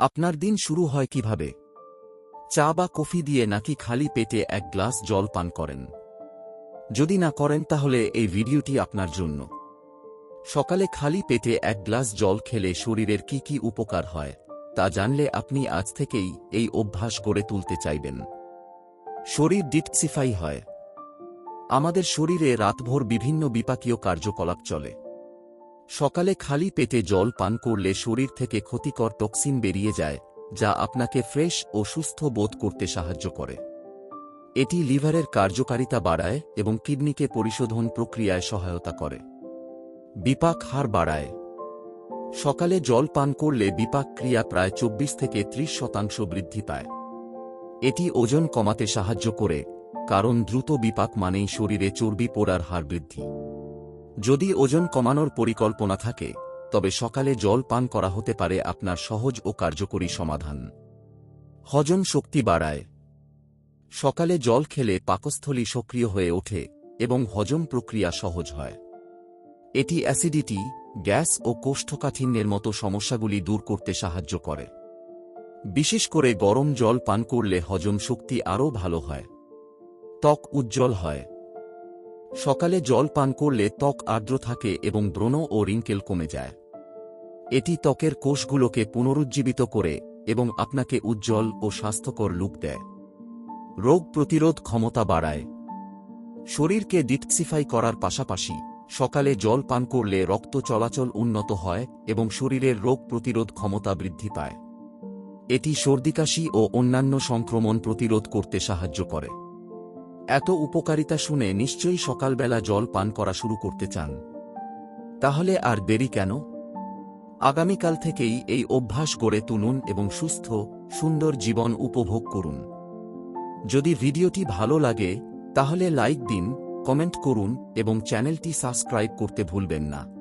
আপনার দিন শুরু হয় কীভাবে? চা বা কফি দিয়ে নাকি খালি পেটে এক গ্লাস জল পান করেন? যদি না করেন তাহলে এই ভিডিওটি আপনার জন্য। সকালে খালি পেটে এক গ্লাস জল খেলে শরীরের কি কি উপকার হয়, তা জানলে আপনি আজ থেকেই এই অভ্যাস গড়ে তুলতে চাইবেন। শরীর ডিটক্সিফাই হয়। আমাদের শরীরে রাতভর বিভিন্ন বিপাকীয় কার্যকলাপ চলে। সকালে খালি পেটে জল পান করলে শরীর থেকে ক্ষতিকর টক্সিন বেরিয়ে যায়, যা আপনাকে ফ্রেশ ও সুস্থ বোধ করতে সাহায্য করে। এটি লিভারের কার্যকারিতা বাড়ায় এবং কিডনিকে পরিশোধন প্রক্রিয়ায় সহায়তা করে। বিপাক হার বাড়ায়। সকালে জল পান করলে বিপাক ক্রিয়া প্রায় চব্বিশ থেকে ত্রিশ শতাংশ বৃদ্ধি পায়। এটি ওজন কমাতে সাহায্য করে, কারণ দ্রুত বিপাক মানেই শরীরে চর্বি পোড়ার হার বৃদ্ধি। যদি ওজন কমানোর পরিকল্পনা থাকে, তবে সকালে জল পান করা হতে পারে আপনার সহজ ও কার্যকরী সমাধান। হজম শক্তি বাড়ায়। সকালে জল খেলে পাকস্থলী সক্রিয় হয়ে ওঠে এবং হজম প্রক্রিয়া সহজ হয়। এটি অ্যাসিডিটি, গ্যাস ও কোষ্ঠকাঠিন্যের মতো সমস্যাগুলি দূর করতে সাহায্য করে। বিশেষ করে গরম জল পান করলে হজম শক্তি আরও ভালো হয়। ত্বক উজ্জ্বল হয়। সকালে জল পান করলে ত্বক আর্দ্র থাকে এবং ব্রণ ও রিঙ্কেল কমে যায়। এটি ত্বকের কোষগুলোকে পুনরুজ্জীবিত করে এবং আপনাকে উজ্জ্বল ও স্বাস্থ্যকর লুক দেয়। রোগ প্রতিরোধ ক্ষমতা বাড়ায়। শরীরকে ডিটক্সিফাই করার পাশাপাশি সকালে জল পান করলে রক্ত চলাচল উন্নত হয় এবং শরীরের রোগ প্রতিরোধ ক্ষমতা বৃদ্ধি পায়। এটি সর্দিকাশি ও অন্যান্য সংক্রমণ প্রতিরোধ করতে সাহায্য করে। এত উপকারিতা শুনে নিশ্চয়ই সকালবেলা জল পান করা শুরু করতে চান। তাহলে আর দেরি কেন? আগামীকাল থেকেই এই অভ্যাস গড়ে তুলুন এবং সুস্থ, সুন্দর জীবন উপভোগ করুন। যদি ভিডিওটি ভালো লাগে, তাহলে লাইক দিন, কমেন্ট করুন এবং চ্যানেলটি সাবস্ক্রাইব করতে ভুলবেন না।